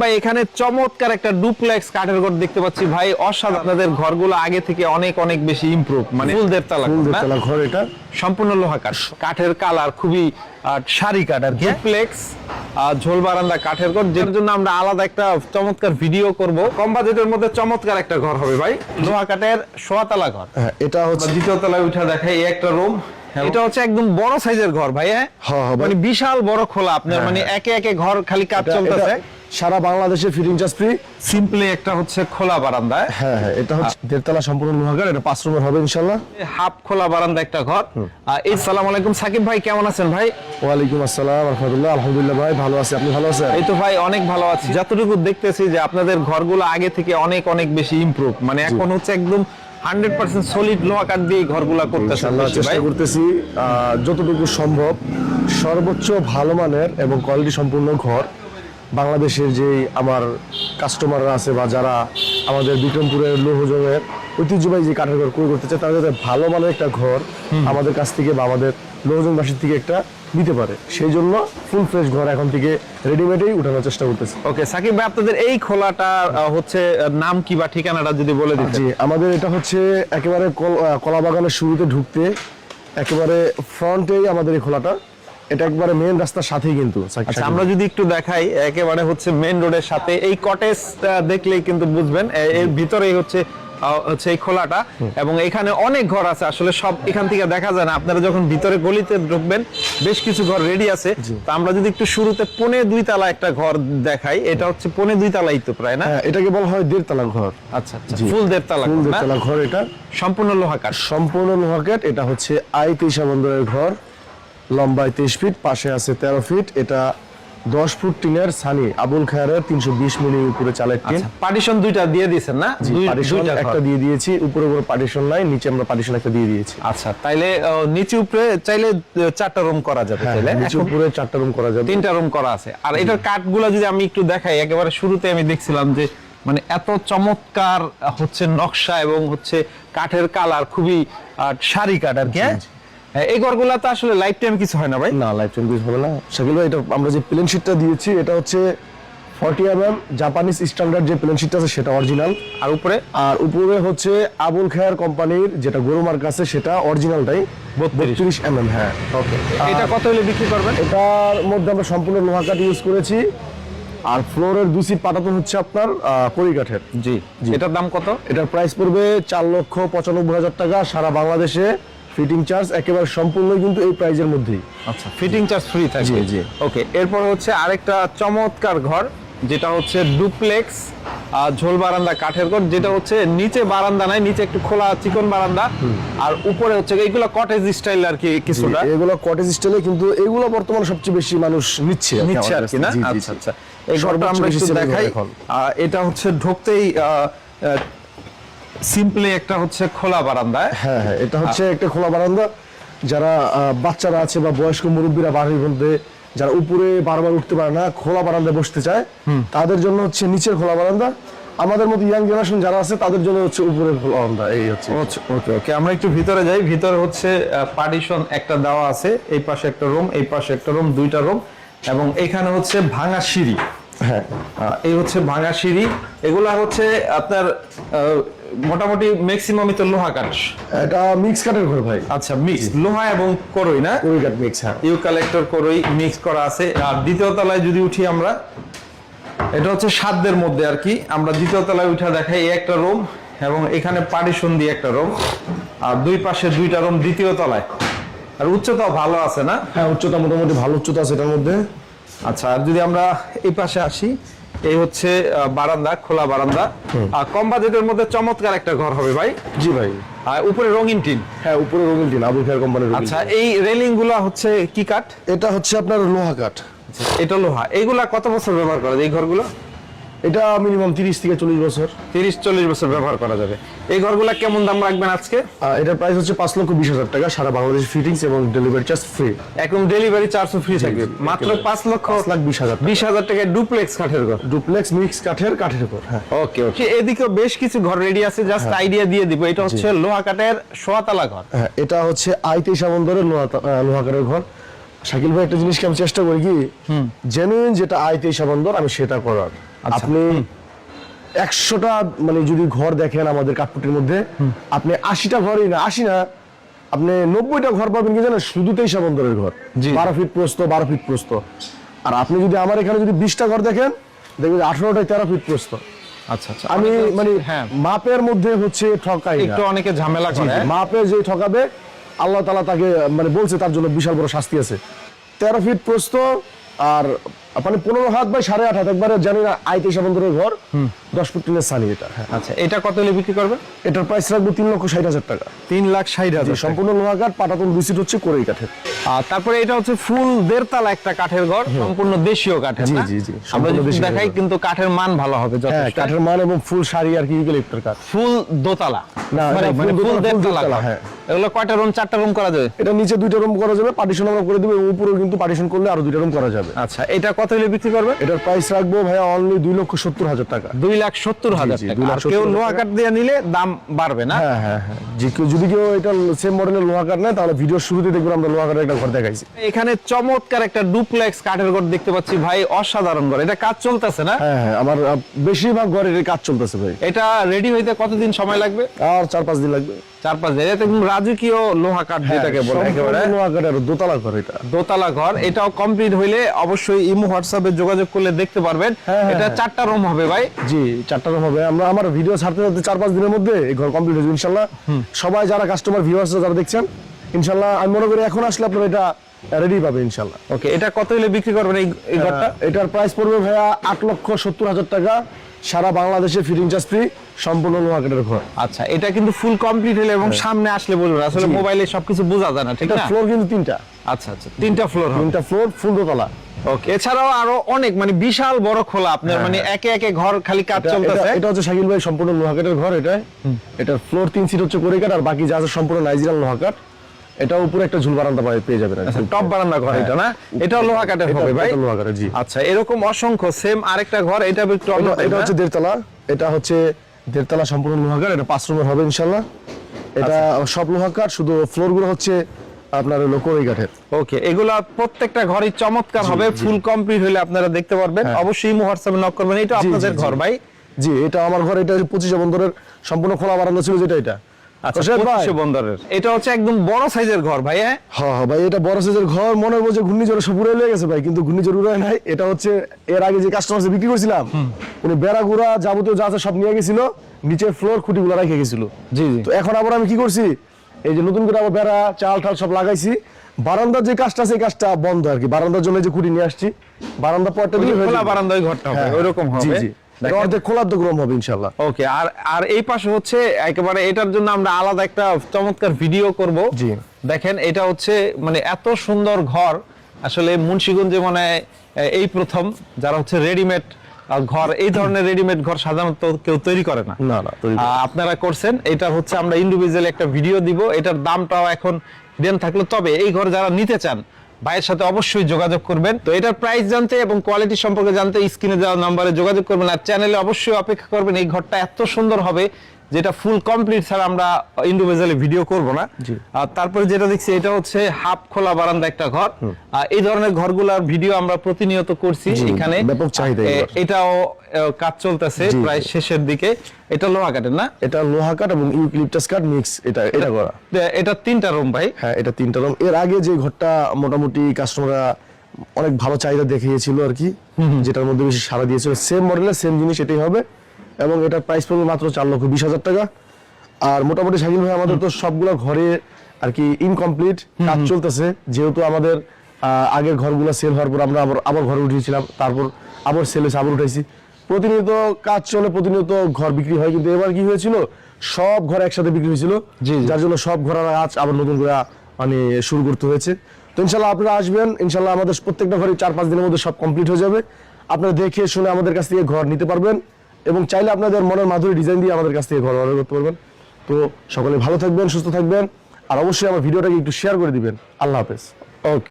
ভাই এখানে চমৎকার একটা ডুপ্লেক্স কাঠের ঘর দেখতে পাচ্ছি। ভাই অসাধারণ। আপনাদের ঘরগুলো আগে থেকে অনেক অনেক বেশি ইমপ্রুভ মানে ফুল দেড়তলা ফুল ঘর, দেড়তলা ঘর এটা। সম্পূর্ণ লোহা কাঠ কাঠের কালার খুবই সারি কাঠ আর ডুপ্লেক্স ঝোল বারান্দা কাঠের ঘর যেটার জন্য আমরা আলাদা একটা চমৎকার ভিডিও করব। কম বাজেটের মধ্যে চমৎকার একটা ঘর হবে ভাই। লোহা কাঠের সোয়াতলা ঘর। হ্যাঁ এটা হচ্ছে দ্বিতীয় তলায় উঠে দেখাই এই একটা রুম এটা হচ্ছে একদম বড় সাইজের ঘর ভাই হ্যাঁ? হ্যাঁ, হ্যাঁ। মানে বিশাল বড় খোলা আপনার হ্যাঁ, মানে একে একে ঘর খালি কাজ চলতেছে। সারা বাংলাদেশে ফিটিং চার্জ ফ্রি সিম্পলি একটা হচ্ছে খোলা বারান্দা হ্যাঁ হ্যাঁ এটা হচ্ছে দেড়তলা সম্পূর্ণ লোহাগার এটা পাঁচ রুমের হবে ইনশাল্লাহ হাফ খোলা বারান্দা একটা ঘর। আহ, এই সালাম আলাইকুম সাকিব ভাই কেমন আছেন ভাই? ওয়ালাইকুম আসসালাম রহমতুল্লাহ আলহামদুলিল্লাহ ভাই ভালো আছি। আপনি ভালো আছেন? এই তো ভাই অনেক ভালো আছি। যতটুকু দেখতেছি যে আপনাদের ঘরগুলো আগে থেকে অনেক অনেক বেশি ইমপ্রুভ মানে এখন হচ্ছে একদম হান্ড্রেড পার্সেন্ট সলিড লোহা কাঠ দিয়ে ঘরগুলা করতেছেন চেষ্টা করতেছি যতটুকু সম্ভব সর্বোচ্চ ভালো মানের এবং কোয়ালিটি সম্পূর্ণ ঘর। বাংলাদেশের যে আমার কাস্টমাররা আছে বা যারা আমাদের বিক্রমপুরের লৌহজমের ঐতিহ্যবাহী যে কাঠের ঘর ক্রয় করতে চায় তারা যাতে ভালো মানের একটা ঘর আমাদের কাছ থেকে বা আমাদের লৌহজমবাসীর থেকে একটা নিতে পারে। সেই জন্য ফুল ফ্রেশ ঘর এখন থেকে রেডিমেডেই উঠানোর চেষ্টা করতেছি। ওকে সাকিব ভাই আপনাদের এই খোলাটা হচ্ছে নাম কি বা ঠিকানাটা যদি বলে জি আমাদের এটা হচ্ছে একেবারে কল- কলা বাগানের শুরুতে ঢুকতে একেবারে ফ্রন্টেই আমাদের এই খোলাটা। এটা একবারে মেন রাস্তার সাথেই কিন্তু আচ্ছা আমরা যদি একটু দেখাই একেবারে হচ্ছে মেন রোডের সাথে এই কটেজ দেখলেই কিন্তু বুঝবেন এর ভিতরেই হচ্ছে হচ্ছে এই খোলাটা। এবং এখানে অনেক ঘর আছে আসলে সব এখান থেকে দেখা যায় না। আপনারা যখন ভিতরে গলিতে ঢুকবেন বেশ কিছু ঘর রেডি আছে। তো আমরা যদি একটু শুরুতে পনে দুই তালা একটা ঘর দেখাই এটা হচ্ছে পনে দুই তালাই তো প্রায় না? হ্যাঁ এটাকে বলা হয় দেড়তলা ঘর। আচ্ছা আচ্ছা ফুল দেড় তালা ফুল না? দেড়তলা ঘর এটা। সম্পূর্ণ লোহা কাঠ সম্পূর্ণ লোহাকেট এটা হচ্ছে আই তেইশা বন্দরের ঘর। লম্বায় তেইশ ফিট পাশে আছে তেরো ফিট। এটা দশ ফুট টিনের সানি আবুল খায়ারের তিনশো বিশ মিলি উপরে চালের টিন। পার্টিশন দুইটা দিয়ে দিয়েছেন না? পার্টিশন একটা দিয়ে দিয়েছি উপরে উপরে পার্টিশন নাই নিচে আমরা পার্টিশন একটা দিয়ে দিয়েছি। আচ্ছা তাইলে নিচে উপরে চাইলে চারটা রুম করা যাবে হ্যাঁ চাইলে নিচে উপরে চারটা রুম করা যাবে। তিনটা রুম করা আছে। আর এটার কাঠ কাঠগুলো যদি আমি একটু দেখাই একেবারে শুরুতে আমি দেখছিলাম যে মানে এত চমৎকার হচ্ছে নকশা এবং হচ্ছে কাঠের কালার খুবই সারি কাঠ আর কি? হ্যাঁ, এই ঘরগুলা তো আসলে লাইফ টাইম কিছু হয় না ভাই। না লাইফ টাইম কিছু হবে না। শাকিল ভাই এটা আমরা যে প্লেন শিটটা দিয়েছি এটা হচ্ছে forty M M Japanese standard যে প্লেন শিটটা আছে সেটা অরিজিনাল আর উপরে? আর উপরে হচ্ছে আবুল খায়ার কোম্পানির যেটা গরু মার্ক আছে সেটা অরিজিনালটাই 32 বত্রিশ এম এম হ্যাঁ ওকে এটা কত হলে বিক্রি করবেন? এটার মধ্যে আমরা সম্পূর্ণ লোহা কাঠ ইউজ করেছি। আর ফ্লোরের দুই সিট পাটাতো হচ্ছে আপনার কড়ি কাঠের। জি। এটার দাম কত? এটার প্রাইস পড়বে চার লক্ষ পঁচানব্বই হাজার টাকা সারা বাংলাদেশে। ফিটিং চার্জ একেবারে সম্পূর্ণ কিন্তু এই প্রাইজের মধ্যেই। আচ্ছা ফিটিং চার্জ ফ্রি থাকবে। জি, জি। ওকে এরপর হচ্ছে আরেকটা চমৎকার ঘর যেটা হচ্ছে ডুপ্লেক্স ঝোল বারান্দা কাঠের ঘর যেটা হচ্ছে নিচে বারান্দা নাই নিচে একটু খোলা চিকন বারান্দা। আর উপরে হচ্ছে এইগুলো কটেজ স্টাইল আর কি কিছুটা। এগুলো কটেজ স্টাইলে কিন্তু এগুলো বর্তমানে সবচেয়ে বেশি মানুষ নিচ্ছে নিচ্ছে আর কি না? আচ্ছা। আচ্ছা। এই ঘরটা আমরা একটু দেখাই। এটা হচ্ছে ঢুকতেই সিম্পলি একটা হচ্ছে খোলা বারান্দা হ্যাঁ হ্যাঁ এটা হচ্ছে একটা খোলা বারান্দা। যারা বাচ্চারা আছে বা বয়স্ক মুরব্বীরা বাড়ির মধ্যে যারা উপরে বারবার উঠতে পারে না খোলা বারান্দায় বসতে চায় তাদের জন্য হচ্ছে নিচের খোলা বারান্দা। আমাদের মতো ইয়াং জেনারেশন যারা আছে তাদের জন্য হচ্ছে উপরের খোলা বারান্দা এই হচ্ছে। ওকে ওকে আমরা একটু ভিতরে যাই। ভিতরে হচ্ছে পার্টিশন একটা দেওয়া আছে। এই পাশে একটা রুম এই পাশে একটা রুম দুইটা রুম এবং এখানে হচ্ছে ভাঙা সিঁড়ি। হ্যাঁ। এই হচ্ছে ভাঙা সিঁড়ি। এগুলা হচ্ছে আপনার মোটামুটি ম্যাক্সিমামই তো লোহা কাঠ। এটা মিক্স কাঠের ঘর ভাই। আচ্ছা মিক্স লোহা এবং করই না? কড়ি কাঠ মিক্স হ্যাঁ। ইউ কালেক্টর করই মিক্স করা আছে। আর দ্বিতীয় তলায় যদি উঠি আমরা এটা হচ্ছে সাধ্যের মধ্যে আর কি। আমরা দ্বিতীয় তলায় উঠে দেখাই এই একটা রুম এবং এখানে পার্টিশন দিয়ে একটা রুম আর দুই পাশে দুইটা রুম দ্বিতীয় তলায়। আর উচ্চতা ভালো আছে না? হ্যাঁ উচ্চতা মোটামুটি ভালো উচ্চতা আছে এটার মধ্যে। আচ্ছা আর যদি আমরা এই পাশে আসি এই হচ্ছে বারান্দা খোলা বারান্দা। আর কম বাজেটের মধ্যে চমৎকার একটা ঘর হবে ভাই। জি ভাই। আর উপরে রঙিন টিন। হ্যাঁ উপরে রঙিন টিন আবুল খায়ের কোম্পানির আচ্ছা এই রেলিংগুলা হচ্ছে কি কাঠ? এটা হচ্ছে আপনার লোহা কাঠ। এটা লোহা। এইগুলা কত বছর ব্যবহার করা যায় এই ঘরগুলো? এটা মিনিমাম তিরিশ থেকে চল্লিশ বছর। তিরিশ চল্লিশ বছর ব্যবহার করা যাবে। এই ঘরগুলা কেমন দাম রাখবেন আজকে? এটার প্রাইস হচ্ছে পাঁচ লক্ষ বিশ হাজার টাকা সারা বাংলাদেশ ফিটিংস এবং ডেলিভারি চার্জ ফ্রি একদম ডেলিভারি চার্জও ফ্রি থাকবে। মাত্র পাঁচ লক্ষ লাখ বিশ হাজার বিশ হাজার টাকায় ডুপ্লেক্স কাঠের ঘর। ডুপ্লেক্স মিক্স কাঠের কাঠের উপর হ্যাঁ। ওকে ওকে এদিকেও বেশ কিছু ঘর রেডি আছে জাস্ট আইডিয়া দিয়ে দিব। এটা হচ্ছে লোহা কাঠের সোয়াতলা ঘর। হ্যাঁ এটা হচ্ছে আই তেইশা বন্দরের লোহা লোহা কাঠের ঘর। শাকিল ভাই একটা জিনিসকে আমি চেষ্টা করি কি? জেনুইন যেটা আই তেইশা বন্দর আমি সেটা করার। আপনি একশোটা মানে যদি ঘর দেখেন আমাদের কাঠপুটির মধ্যে আপনি আশিটা ঘরই না আশি না আপনি নব্বইটা ঘর পাবেন কি জানেন? শুধু তেইশা বন্দরের ঘর। বারো ফিট প্রস্ত বারো ফিট প্রস্ত আর আপনি যদি আমার এখানে যদি বিশটা ঘর দেখেন দেখবেন আঠারোটায় তেরো ফিট প্রস্ত আচ্ছা আচ্ছা। আমি মানে হ্যাঁ। মাপের মধ্যে হচ্ছে ঠকাই। একটু অনেকে ঝামেলা করে। মাপে যে ঠকাবে আল্লাহ তালা তাকে মানে বলছে তার জন্য বিশাল বড় শাস্তি আছে। তেরো ফিট প্রস্ত আর মানে পনেরো হাত বাই সাড়ে আট হাত একবারে জানি না আই তেইশা বন্ধুরের ঘর দশ ফুট টিনের সানি এটা। হ্যাঁ আচ্ছা এটা কত হলে বিক্রি করবেন? এটার প্রাইস রাখব তিন লক্ষ ষাট হাজার টাকা। তিন লাখ ষাট হাজার সম্পূর্ণ লোহা কাঠ পাটাতন দুই সিট হচ্ছে কোরেই কাঠের। আর তারপরে এটা হচ্ছে ফুল দেড়তলা একটা কাঠের ঘর সম্পূর্ণ দেশীয় কাঠের জি, জি, জি, আমরা সম্পূর্ণ যদি দেখাই কিন্তু কাঠের মান ভালো হবে হ্যাঁ যথেষ্ট কাঠের মান এবং ফুল শাড়ি আর কি ইউক্যালিপ্টার কাঠ। ফুল দোতলা। না, মানে ফুল দেড়তলা হ্যাঁ। এগুলো কয়টা রুম চারটা রুম করা যাবে? এটা নিচে দুইটা রুম করা যাবে পার্টিশন আমরা করে দেবো উপরেও কিন্তু পার্টিশন করলে আরও দুইটা রুম করা যাবে। আচ্ছা এটা কত হলে বিক্রি করবে? এটার প্রাইস রাখব ভাইয়া অনলি দুই লক্ষ সত্তর হাজার টাকা। দুই লাখ সত্তর হাজার টাকা। আর কেউ লোহা কাঠ দিয়ে নিলে দাম বাড়বে না? হ্যাঁ হ্যাঁ হ্যাঁ। যদি কেউ এটা সেম মডেলের লোহা কাঠ নেয় তাহলে ভিডিওর শুরুতে দেখবেন আমরা লোহা কাঠের একটা ঘর দেখাইছি। এখানে চমৎকার একটা ডুপ্লেক্স কাঠের ঘর দেখতে পাচ্ছি ভাই অসাধারণ ঘর। এটা কাজ চলতেছে না? হ্যাঁ হ্যাঁ আমার বেশিরভাগ ঘরের কাজ চলতেছে ভাই। এটা রেডি হইতে কতদিন সময় লাগবে? আর চার পাঁচ দিন লাগবে। চার পাঁচ দিন একদম রাজকীয় লোহা কাঠ যেটাকে বলে। একেবারে। লোহা কাঠের দোতলা ঘর এটা। দোতলা ঘর। এটাও কমপ্লিট হইলে অবশ্যই ইমো হোয়াটসঅ্যাপে যোগাযোগ করলে দেখতে পারবেন। হ্যাঁ, হ্যাঁ, এটা হ্যাঁ। চারটা রুম হবে ভাই। জি চারটা রুম হবে। আমরা আমার ভিডিও ছাড়তে ছাড়তে চার পাঁচ দিনের মধ্যে এই ঘর কমপ্লিট হয়ে যাবে ইনশাল্লাহ। সবাই যারা কাস্টমার ভিউয়ার্স যারা দেখছেন ইনশাল্লাহ আমি মনে করি এখন আসলে আপনারা এটা রেডি পাবে ইনশাল্লাহ। ওকে এটা কত হলে বিক্রি করবেন এই এই ঘরটা? এটার প্রাইস পড়বে ভাইয়া আট লক্ষ সত্তর হাজার টাকা। সারা বাংলাদেশে ফিটিং চার্জ ফ্রি সম্পূর্ণ কাঠের ঘর। আচ্ছা এটা কিন্তু ফুল কমপ্লিট হলে এবং সামনে আসলে বলবেন আসলে মোবাইলে সবকিছু বোঝা যায় না ঠিক এটা না? ফ্লোর কিন্তু তিনটা। আচ্ছা আচ্ছা তিনটা ফ্লোর তিনটা ফ্লোর ফুল দোতলা। ওকে এছাড়াও আরও অনেক মানে বিশাল বড় খোলা আপনার মানে একে একে ঘর খালি কাজ এটা- চলতেছে। এটা- এটা হচ্ছে শাকিল ভাই সম্পূর্ণ লোহা কাঠের ঘর এটা এটার ফ্লোর তিন সিট হচ্ছে করে কাঠ আর বাকি যা আছে সম্পূর্ণ নাইজেরিয়ান লোহা কাঠ এটা উপরে একটা ঝুল বারান্দা পাবে- পেয়ে যাবেন টপ বারান্দা ঘর এটা না? এটাও লোহা কাঠের এটা- হবে ভাই? এটা লোহা কাঠের জি। আচ্ছা এরকম অসংখ্য সেম আরেকটা ঘর এটা একটু এটা- এটা হচ্ছে দেড়তলা এটা হচ্ছে দেড়তলা সম্পূর্ণ লোহা কাঠ এটা পাঁচ রুমের হবে ইনশাল্লাহ এটা আচ্ছা। সব লোহা কাঠ শুধু ফ্লোরগুলো হচ্ছে আপনার হলো কোরই কাঠের। ওকে এগুলা প্রত্যেকটা ঘরই চমৎকার হবে ফুল কমপ্লিট হলে আপনারা দেখতে পারবেন। অবশ্যই ইমো হোয়াটসঅ্যাপে নক করবেন। এটা হ্যাঁ। আপনাদের। ঘর ভাই। জি এটা আমার ঘর এটা পঁচিশে বন্দরের সম্পূর্ণ খোলা বারান্দা ছিল যেটা এটা। আচ্ছা তোষাদ ভাই? পঁচিশে এটা হচ্ছে একদম বড় সাইজের ঘর ভাই হ্যাঁ? হ্যাঁ হ্যাঁ ভাই এটা বড় সাইজের ঘর ঘূর্ণিঝড়ে সব উড়ে লেগে গেছে ভাই কিন্তু ঘূর্ণিঝড় উড়ে নাই। এটা হচ্ছে এর আগে যে কাস্টমার বিক্রি করছিলাম উনি বেড়া গুড়া যাবতীয় যা আছে সব নিয়ে গেছিল নিচের ফ্লোর খুঁটিগুলো রেখে গেছিল। জি জি। তো এখন আবার আমি কি করছি? এই যে নতুন করে আবার বেড়া চাল টাল সব লাগাইছি। বারান্দার যে কাজটা এই কাজটা বন্ধ আর কি। বারান্দার জন্য যে খুঁটি নিয়ে আসছি বারান্দা পরটা ওই যে দিলে হয়ে খোলা যাবে। বারান্দা ওই ঘরটা হবে হ্যাঁ, ওইরকম হবে। জি। অর্ধেক খোলার তো গ্রম হবে ইনশাল্লাহ ওকে আর আর এই পাশে হচ্ছে একেবারে এটার জন্য আমরা আলাদা একটা চমৎকার ভিডিও করব। জি। দেখেন এটা হচ্ছে মানে এত সুন্দর ঘর। আসলে মুন্সিগঞ্জে মানে এই প্রথম যারা হচ্ছে রেডিমেড ঘর এই ধরনের রেডিমেড ঘর সাধারণত কেউ তৈরি করে না। না না আপনারা করছেন এটা হচ্ছে আমরা ইন্ডিভিজুয়াল একটা ভিডিও দিব। এটার দামটাও এখন দেন থাকলে তবে এই ঘর যারা নিতে চান ভাইয়ের সাথে অবশ্যই যোগাযোগ করবেন। তো এটার প্রাইস জানতে এবং কোয়ালিটি সম্পর্কে জানতে স্ক্রিনে দেওয়া নাম্বারে যোগাযোগ করবেন আর চ্যানেলে অবশ্যই অপেক্ষা করবেন, এই ঘরটা এত সুন্দর হবে। যেটা ফুল কমপ্লিট ছাড়া আমরা ইন্ডিভিজুয়ালি ভিডিও করব না। আর তারপরে যেটা দেখছি এটা হচ্ছে হাফ খোলা বারান্দা একটা ঘর। আর এই ধরনের ঘরগুলোর ভিডিও আমরা প্রতিনিয়ত করছি এখানে। ব্যাপক চাহিদা এটাও কাজ চলতেছে প্রায় শেষের দিকে। এটা লোহা কাঠের না? এটা লোহা কাঠ এবং ইউক্লিপটাস কাঠ মিক্স এটা এটা করা। এটা তিনটা রুম ভাই। হ্যাঁ এটা তিনটা রুম এর আগে যে ঘরটা মোটামুটি কাস্টমাররা অনেক ভালো চাহিদা দেখিয়েছিল আর কি যেটার মধ্যে বেশি সারা দিয়েছিল। সেম মডেলের সেম জিনিস এটাই হবে। এবং এটার প্রাইস পড়বে মাত্র চার লক্ষ বিশ হাজার টাকা। আর মোটামুটি শাকিল ভাই আমাদের তো সবগুলো ঘরে আর কি ইনকমপ্লিট কাজ চলতেছে। যেহেতু আমাদের আগের ঘরগুলো সেল হওয়ার পর আমরা আবার আবার ঘরে উঠিয়েছিলাম তারপর আবার সেল হয়েছে আবার উঠাইছি। প্রতিনিয়ত কাজ চলে প্রতিনিয়ত ঘর বিক্রি হয় কিন্তু এবার কি হয়েছিল? সব ঘর একসাথে বিক্রি হয়েছিল। যার জন্য সব ঘর আজ আবার নতুন করে মানে শুরু করতে হয়েছে। তো ইনশাল্লাহ আপনারা আসবেন ইনশাল্লাহ আমাদের প্রত্যেকটা ঘরে চার পাঁচ দিনের মধ্যে সব কমপ্লিট হয়ে যাবে। আপনারা দেখে শুনে আমাদের কাছ থেকে ঘর নিতে পারবেন। এবং চাইলে আপনাদের মনের মাধুরী ডিজাইন দিয়ে আমাদের কাছ থেকে ঘর অর্ডার করতে পারবেন। তো সকলে ভালো থাকবেন, সুস্থ থাকবেন, আর অবশ্যই আমার ভিডিওটাকে একটু শেয়ার করে দিবেন। আল্লাহ হাফেজ। ওকে